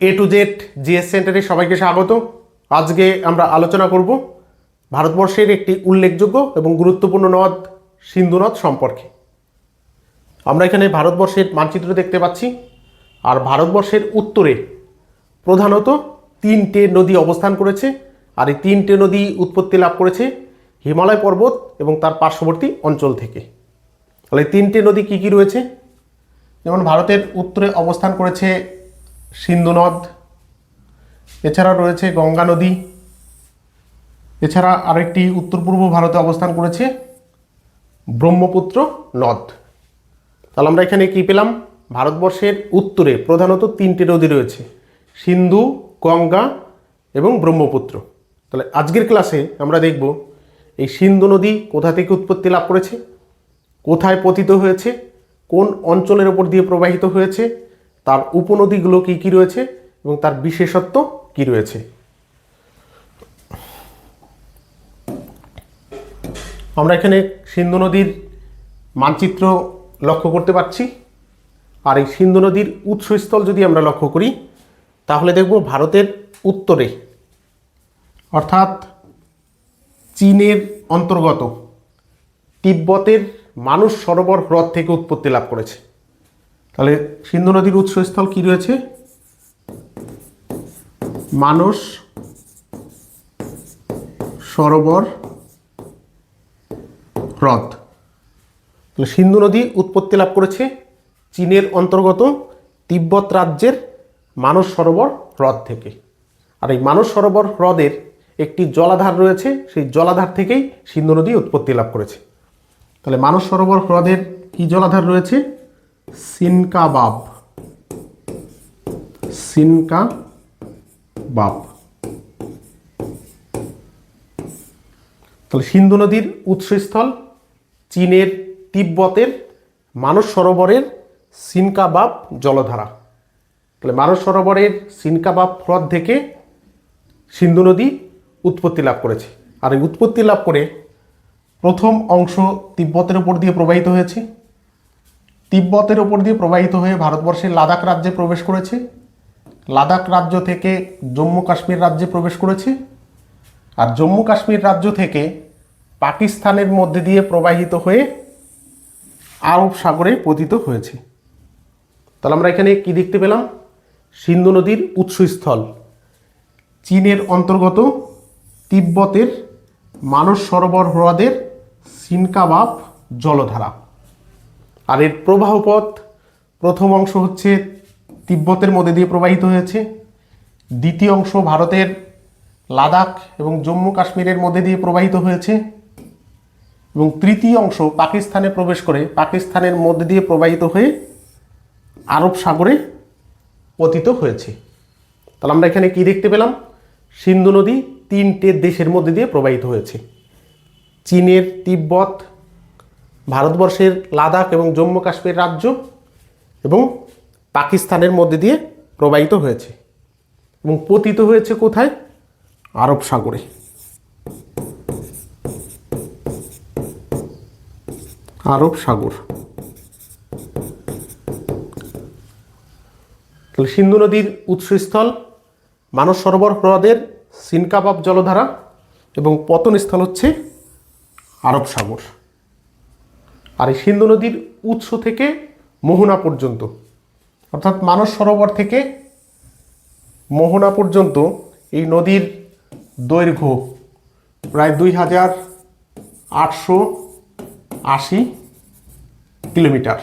A to Z GS সেন্টারে সবাইকে স্বাগত। আজকে আমরা আলোচনা করব ভারতবর্ষের একটি উল্লেখযোগ্য এবং গুরুত্বপূর্ণ নদ, সিন্ধু নদ সম্পর্কে। আমরা এখানে ভারতবর্ষের মানচিত্র দেখতে পাচ্ছি, আর ভারতবর্ষের উত্তরে প্রধানত তিনটে নদী অবস্থান করেছে, আর এই তিনটে নদী উৎপত্তি লাভ করেছে হিমালয় পর্বত এবং তার পার্শ্ববর্তী অঞ্চল থেকে। তাহলে তিনটে নদী কী কী রয়েছে? যেমন ভারতের উত্তরে অবস্থান করেছে সিন্ধু নদ এছাড়া রয়েছে গঙ্গা নদী, এছাড়া আরেকটি উত্তর পূর্ব ভারতে অবস্থান করেছে ব্রহ্মপুত্র নদ। তাহলে আমরা এখানে কী পেলাম? ভারতবর্ষের উত্তরে প্রধানত তিনটি নদী রয়েছে, সিন্ধু, গঙ্গা এবং ব্রহ্মপুত্র। তাহলে আজকের ক্লাসে আমরা দেখব এই সিন্ধু নদী কোথা থেকে উৎপত্তি লাভ করেছে, কোথায় পতিত হয়েছে, কোন অঞ্চলের ওপর দিয়ে প্রবাহিত হয়েছে তার উপনদীগুলো কী কী রয়েছে এবং তার বিশেষত্ব কী রয়েছে? আমরা এখানে সিন্ধু নদীর মানচিত্র লক্ষ্য করতে পারছি। আর এই সিন্ধু নদীর উৎসস্থল যদি আমরা লক্ষ্য করি, তাহলে দেখব ভারতের উত্তরে, অর্থাৎ চীনের অন্তর্গত তিব্বতের মানুষ সরোবর হ্রদ থেকে উৎপত্তি লাভ করেছে। তাহলে সিন্ধু নদীর উৎসস্থল কি রয়েছে? মানস, সরোবর, হ্রদ। তাহলে সিন্ধু নদী উৎপত্তি লাভ করেছে চীনের অন্তর্গত তিব্বত রাজ্যের মানস সরোবর হ্রদ থেকে। আর এই মানস সরোবর হ্রদের একটি জলাধার রয়েছে, সেই জলাধার থেকেই সিন্ধু নদী উৎপত্তি লাভ করেছে। তাহলে মানস সরোবর হ্রদের কি জলাধার রয়েছে? সিনকাবাব সিনকা বাব তাহলে সিন্ধু নদীর উৎসস্থল চীনের, তিব্বতের, মানস সরোবরের সিনকাবাব জলধারা। তাহলে মানস সরোবরের সিনকাবাব হ্রদ থেকে সিন্ধু নদী উৎপত্তি লাভ করেছে। আর এই উৎপত্তি লাভ করে প্রথম অংশ তিব্বতের উপর দিয়ে প্রবাহিত হয়েছে। তিব্বতের ওপর দিয়ে প্রবাহিত হয়ে ভারতবর্ষের লাদাখ রাজ্যে প্রবেশ করেছে। লাদাখ রাজ্য থেকে জম্মু কাশ্মীর রাজ্যে প্রবেশ করেছে। আর জম্মু কাশ্মীর রাজ্য থেকে পাকিস্তানের মধ্যে দিয়ে প্রবাহিত হয়ে আরব সাগরে পতিত হয়েছে। তাহলে আমরা এখানে কি দেখতে পেলাম? সিন্ধু নদীর উৎসস্থল। চীনের অন্তর্গত তিব্বতের মানস সরোবর হ্রদের সিনকাবাব জলধারা। আর এর প্রবাহপথ, প্রথম অংশ হচ্ছে তিব্বতের মধ্যে দিয়ে প্রবাহিত হয়েছে। দ্বিতীয় অংশ ভারতের লাদাখ এবং জম্মু কাশ্মীরের মধ্যে দিয়ে প্রবাহিত হয়েছে। এবং তৃতীয় অংশ পাকিস্তানে প্রবেশ করে পাকিস্তানের মধ্যে দিয়ে প্রবাহিত হয়ে আরব সাগরে পতিত হয়েছে। তাহলে আমরা এখানে কি দেখতে পেলাম? সিন্ধু নদী তিনটে দেশের মধ্যে দিয়ে প্রবাহিত হয়েছে। চীনের তিব্বত ভারতবর্ষের লাদাখ এবং জম্মু কাশ্মীর রাজ্য এবং পাকিস্তানের মধ্যে দিয়ে প্রবাহিত হয়েছে এবং পতিত হয়েছে কোথায়? আরব সাগরে। আরব সাগর। তাহলে সিন্ধু নদীর উৎসস্থল মানস সরোবর হ্রদের সিনকাবাব জলধারা এবং পতনস্থল হচ্ছে আরব সাগর। আর এই সিন্ধু নদীর উৎস থেকে মোহনা পর্যন্ত, অর্থাৎ মানস সরোবর থেকে মোহনা পর্যন্ত এই নদীর দৈর্ঘ্য প্রায় দুই হাজার আটশো আশি কিলোমিটার,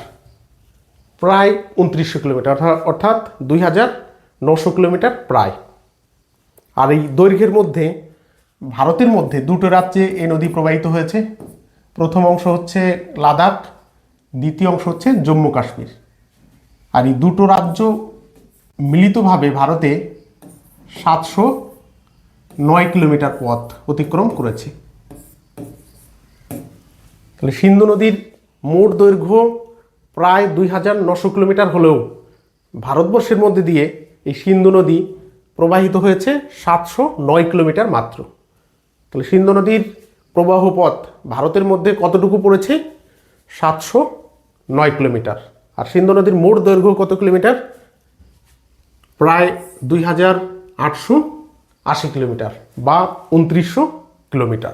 প্রায় উনত্রিশশো কিলোমিটার অর্থাৎ দুই হাজার নশো কিলোমিটার প্রায়। আর এই দৈর্ঘ্যের মধ্যে, ভারতের মধ্যে দুটো রাজ্যে এই নদী প্রবাহিত হয়েছে। প্রথম অংশ হচ্ছে লাদাখ, দ্বিতীয় অংশ হচ্ছে জম্মু কাশ্মীর। আর এই দুটো রাজ্য মিলিতভাবে ভারতে সাতশো নয় কিলোমিটার পথ অতিক্রম করেছে। তাহলে সিন্ধু নদীর মোট দৈর্ঘ্য প্রায় দুই হাজার নশো কিলোমিটার হলেও ভারতবর্ষের মধ্যে দিয়ে এই সিন্ধু নদী প্রবাহিত হয়েছে সাতশো নয় কিলোমিটার মাত্র। তাহলে সিন্ধু নদীর প্রবাহ পথ ভারতের মধ্যে কতটুকু পড়েছে? সাতশো নয় কিলোমিটার। আর সিন্ধু নদীর মোট দৈর্ঘ্য কত কিলোমিটার? প্রায় দুই হাজার আটশো আশি কিলোমিটার বা উনত্রিশশো কিলোমিটার।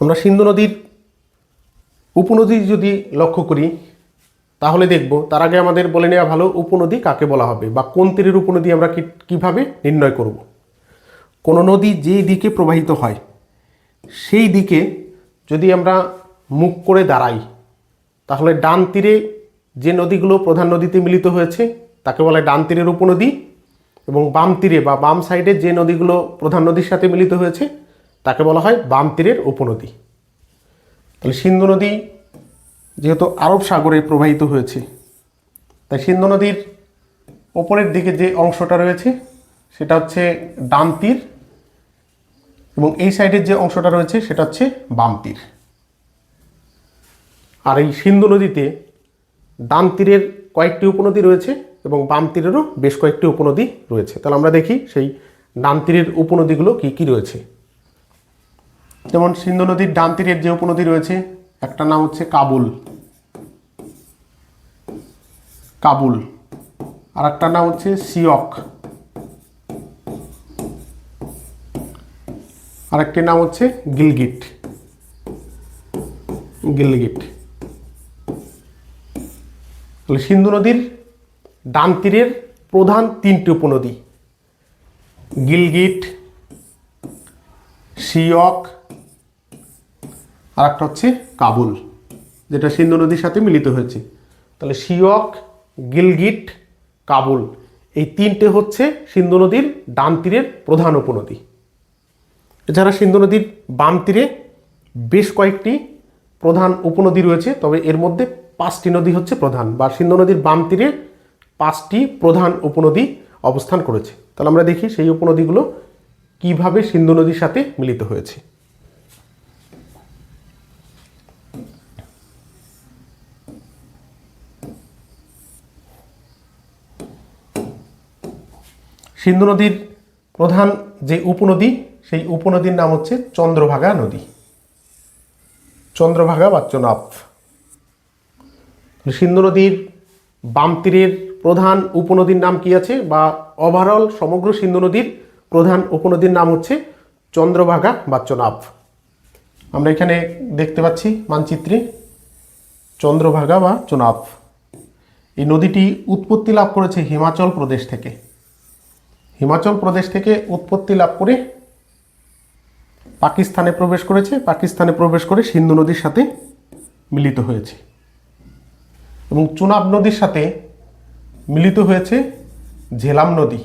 আমরা সিন্ধু নদীর উপনদী যদি লক্ষ্য করি, তাহলে দেখব তার আগে আমাদের বলে নেওয়া ভালো উপনদী কাকে বলা হবে বা কোন তীরের উপনদী আমরা কীভাবে নির্ণয় করব। কোনো নদী যেই দিকে প্রবাহিত হয়, সেই দিকে যদি আমরা মুখ করে দাঁড়াই, তাহলে ডান তীরে যে নদীগুলো প্রধান নদীতে মিলিত হয়েছে, তাকে বলে ডান তীরের উপনদী এবং বাম তীরে বা বাম সাইডে যে নদীগুলো প্রধান নদীর সাথে মিলিত হয়েছে, তাকে বলা হয় বাম তীরের উপনদী। তাহলে সিন্ধু নদী যেহেতু আরব সাগরে প্রবাহিত হয়েছে, তাই সিন্ধু নদীর ওপরের দিকে যে অংশটা রয়েছে, সেটা হচ্ছে ডান তীর এবং এই সাইডের যে অংশটা রয়েছে সেটা হচ্ছে বাম তীর। আর এই সিন্ধু নদীতে ডান তীরের কয়েকটি উপনদী রয়েছে এবং বাম তীরেরও বেশ কয়েকটি উপনদী রয়েছে। তাহলে আমরা দেখি সেই ডান তীরের উপনদীগুলো কী কী রয়েছে। যেমন সিন্ধু নদীর ডান তীরের যে উপনদী রয়েছে, একটা নাম হচ্ছে কাবুল। কাবুল। আর একটা নাম হচ্ছে সিয়ক। আরেকটি নাম হচ্ছে গিলগিট। গিলগিট। তাহলে সিন্ধু নদীর ডান তীরের প্রধান তিনটি উপনদী, গিলগিট, সিয়ক আর একটা হচ্ছে কাবুল, যেটা সিন্ধু নদীর সাথে মিলিত হয়েছে। তাহলে সিয়ক, গিলগিট, কাবুল, এই তিনটে হচ্ছে সিন্ধু নদীর ডান তীরের প্রধান উপনদী। এছাড়া সিন্ধু নদীর বাম তীরে বেশ কয়েকটি প্রধান উপনদী রয়েছে, তবে এর মধ্যে পাঁচটি নদী হচ্ছে প্রধান বা সিন্ধু নদীর বাম তীরে পাঁচটি প্রধান উপনদী অবস্থান করেছে। তাহলে আমরা দেখি সেই উপনদীগুলো কীভাবে সিন্ধু নদীর সাথে মিলিত হয়েছে। সিন্ধু নদীর প্রধান যে উপনদী সেই উপনদীর নাম হচ্ছে চন্দ্রভাগা নদী। চন্দ্রভাগা বা চনাব। সিন্ধু নদীর বাম তীরের প্রধান উপনদীর নাম কি আছে? বা ওভারঅল সমগ্র সিন্ধু নদীর প্রধান উপনদীর নাম হচ্ছে চন্দ্রভাগা বা চনাব। আমরা এখানে দেখতে পাচ্ছি মানচিত্রে চন্দ্রভাগা বা চনাব। এই নদীটি উৎপত্তি লাভ করেছে হিমাচল প্রদেশ থেকে। হিমাচল প্রদেশ থেকে উৎপত্তি লাভ করে পাকিস্তানে প্রবেশ করেছে, পাকিস্তানে প্রবেশ করে সিন্ধু নদীর সাথে মিলিত হয়েছে। এবং চুনাব নদীর সাথে মিলিত হয়েছে ঝেলাম নদী।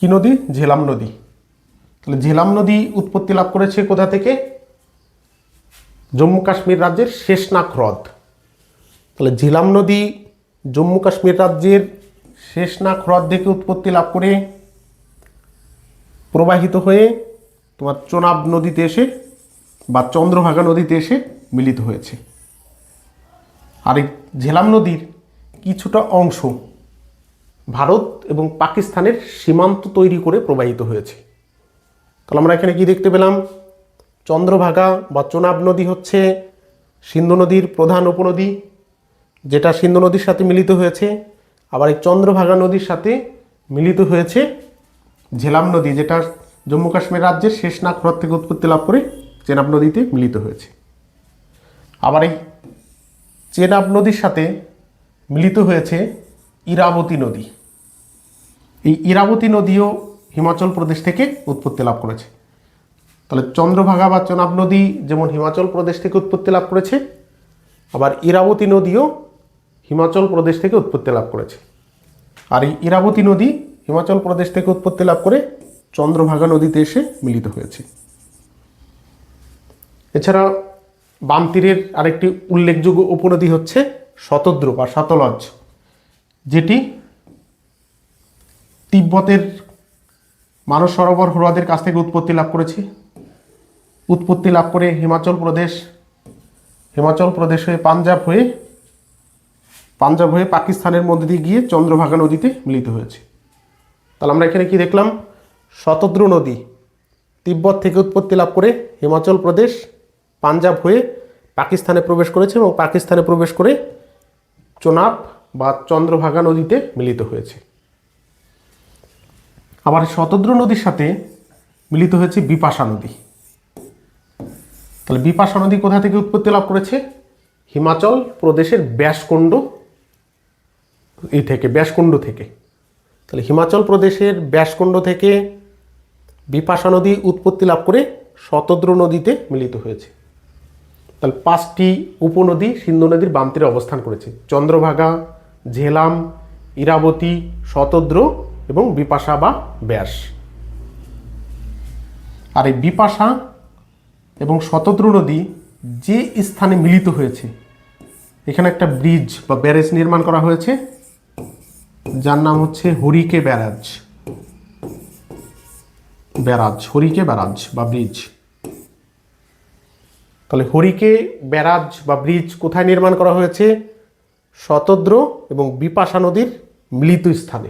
কি নদী? ঝেলাম নদী। তাহলে ঝেলাম নদী উৎপত্তি লাভ করেছে কোথা থেকে? জম্মু কাশ্মীর রাজ্যের শেষনাগ হ্রদ। তাহলে ঝিলাম নদী জম্মু কাশ্মীর রাজ্যের শেষনাগ হ্রদ থেকে উৎপত্তি লাভ করে প্রবাহিত হয়ে তোমার চোনাব নদীতে এসে বা চন্দ্রভাগা নদীতে এসে মিলিত হয়েছে। আর এই ঝেলাম নদীর কিছুটা অংশ ভারত এবং পাকিস্তানের সীমান্ত তৈরি করে প্রবাহিত হয়েছে। তাহলে আমরা এখানে কি দেখতে পেলাম? চন্দ্রভাগা বা চোনাব নদী হচ্ছে সিন্ধু নদীর প্রধান উপনদী, যেটা সিন্ধু নদীর সাথে মিলিত হয়েছে। আবার এই চন্দ্রভাগা নদীর সাথে মিলিত হয়েছে ঝেলাম নদী, যেটা জম্মু কাশ্মীর রাজ্যের শেষ শেষনাগ হ্রদ থেকে উৎপত্তি লাভ করে চেনাব নদীতে মিলিত হয়েছে। আবার এই চেনাব নদীর সাথে মিলিত হয়েছে ইরাবতী নদী। এই ইরাবতী নদীও হিমাচল প্রদেশ থেকে উৎপত্তি লাভ করেছে। তাহলে চন্দ্রভাগা বা চেনাব নদী যেমন হিমাচল প্রদেশ থেকে উৎপত্তি লাভ করেছে, আবার ইরাবতী নদীও হিমাচল প্রদেশ থেকে উৎপত্তি লাভ করেছে। আর এই ইরাবতী নদী হিমাচল প্রদেশ থেকে উৎপত্তি লাভ করে চন্দ্রভাগা নদীতে এসে মিলিত হয়েছে। এছাড়া বাম তীরের আরেকটি উল্লেখযোগ্য উপনদী হচ্ছে শতদ্র বা শতলজ, যেটি তিব্বতের মানস সরোবর হ্রদের কাছ থেকে উৎপত্তি লাভ করেছে। উৎপত্তি লাভ করে হিমাচল প্রদেশ হিমাচল প্রদেশ হয়ে পাঞ্জাব হয়ে পাঞ্জাব হয়ে পাকিস্তানের মধ্যে দিয়ে গিয়ে চন্দ্রভাগা নদীতে মিলিত হয়েছে। তাহলে আমরা এখানে কি দেখলাম? শতদ্রু নদী। তিব্বত থেকে উৎপত্তি লাভ করে হিমাচল প্রদেশ, পাঞ্জাব হয়ে পাকিস্তানে প্রবেশ করেছে এবং পাকিস্তানে প্রবেশ করে চোনাব বা চন্দ্রভাগা নদীতে মিলিত হয়েছে। আবার শতদ্রু নদীর সাথে মিলিত হয়েছে বিপাশা নদী। তাহলে বিপাশা নদী কোথা থেকে উৎপত্তি লাভ করেছে? হিমাচল প্রদেশের ব্যাসকুণ্ড এই থেকে, ব্যাসকুণ্ড থেকে। তাহলে হিমাচল প্রদেশের ব্যাসকুণ্ড থেকে বিপাশা নদী উৎপত্তি লাভ করে শতদ্র নদীতে মিলিত হয়েছে। তাহলে পাঁচটি উপনদী সিন্ধু নদীর বাম তীরে অবস্থান করেছে। চন্দ্রভাগা, ঝেলাম, ইরাবতী, শতদ্র এবং বিপাশা বা ব্যাস। আর এই বিপাশা এবং শতদ্র নদী যে স্থানে মিলিত হয়েছে, এখানে একটা ব্রিজ বা ব্যারেজ নির্মাণ করা হয়েছে। যার নাম হচ্ছে Harike barrage. Barrage, Harike barrage বা ব্রিজ। তাহলে হরিকে ব্যারাজ বা ব্রিজ কোথায় নির্মাণ করা হয়েছে? শতদ্র এবং বিপাশা নদীর মিলিত স্থানে।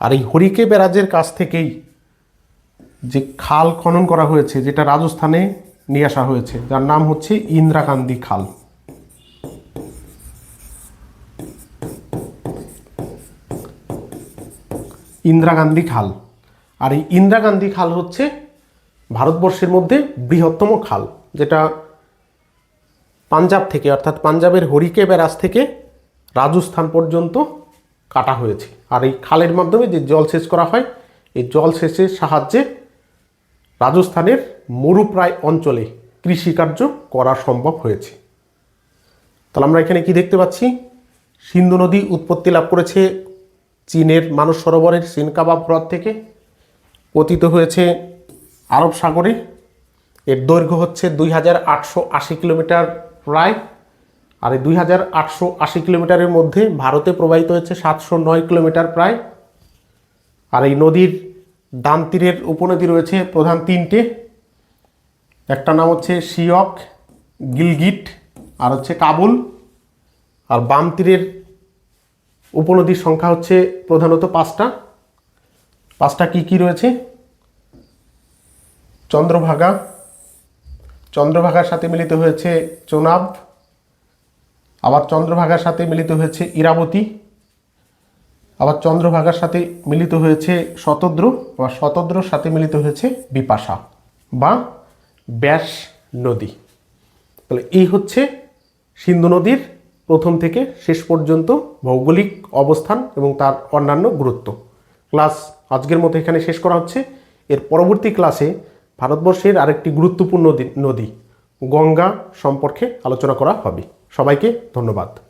আর এই হরিকে ব্যারাজের কাছ থেকেই যে খাল খনন করা হয়েছে, যেটা রাজস্থানে নিয়ে আসা হয়েছে, যার নাম হচ্ছে ইন্দিরাগান্ধী খাল। ইন্দিরা গান্ধী খাল। আর এই ইন্দিরা গান্ধী খাল হচ্ছে ভারতবর্ষের মধ্যে বৃহত্তম খাল, যেটা পাঞ্জাব থেকে, অর্থাৎ পাঞ্জাবের হরিকে ব্যারাজ থেকে রাজস্থান পর্যন্ত কাটা হয়েছে। আর এই খালের মাধ্যমে যে জলসেচ করা হয়, এই জলসেচের সাহায্যে রাজস্থানের মরুপ্রায় অঞ্চলে কৃষিকার্য করা সম্ভব হয়েছে। তাহলে আমরা এখানে কি দেখতে পাচ্ছি? সিন্ধু নদী উৎপত্তি লাভ করেছে চীনের মানস সরোবরের সিনকাবাব হ্রদ থেকে পতিত হয়েছে আরব সাগরে। এর দৈর্ঘ্য হচ্ছে দুই হাজার আটশো আশি কিলোমিটার প্রায় আর এই দুই হাজার আটশো আশি কিলোমিটারের মধ্যে ভারতে প্রবাহিত হয়েছে সাতশো নয় কিলোমিটার প্রায়। আর এই নদীর ডান তীরের উপনদী রয়েছে প্রধান তিনটে। একটা নাম হচ্ছে শিয়ক গিলগিট, আর হচ্ছে কাবুল। আর বাম তীরের উপনদীর সংখ্যা হচ্ছে প্রধানত পাঁচটা। পাঁচটা কি কি রয়েছে? চন্দ্রভাগা। চন্দ্রভাগার সাথে মিলিত হয়েছে চোনাব। আবার চন্দ্রভাগার সাথে মিলিত হয়েছে ইরাবতী। আবার চন্দ্রভাগার সাথে মিলিত হয়েছে শতদ্র। বা শতদ্রর সাথে মিলিত হয়েছে বিপাশা বা ব্যাস নদী। তাহলে এই হচ্ছে সিন্ধু নদীর প্রথম থেকে শেষ পর্যন্ত ভৌগোলিক অবস্থান এবং তার অন্যান্য গুরুত্ব। ক্লাস আজকের মতো এখানে শেষ করা হচ্ছে। এর পরবর্তী ক্লাসে ভারতবর্ষের আরেকটি গুরুত্বপূর্ণ নদী- গঙ্গা সম্পর্কে আলোচনা করা হবে। সবাইকে ধন্যবাদ।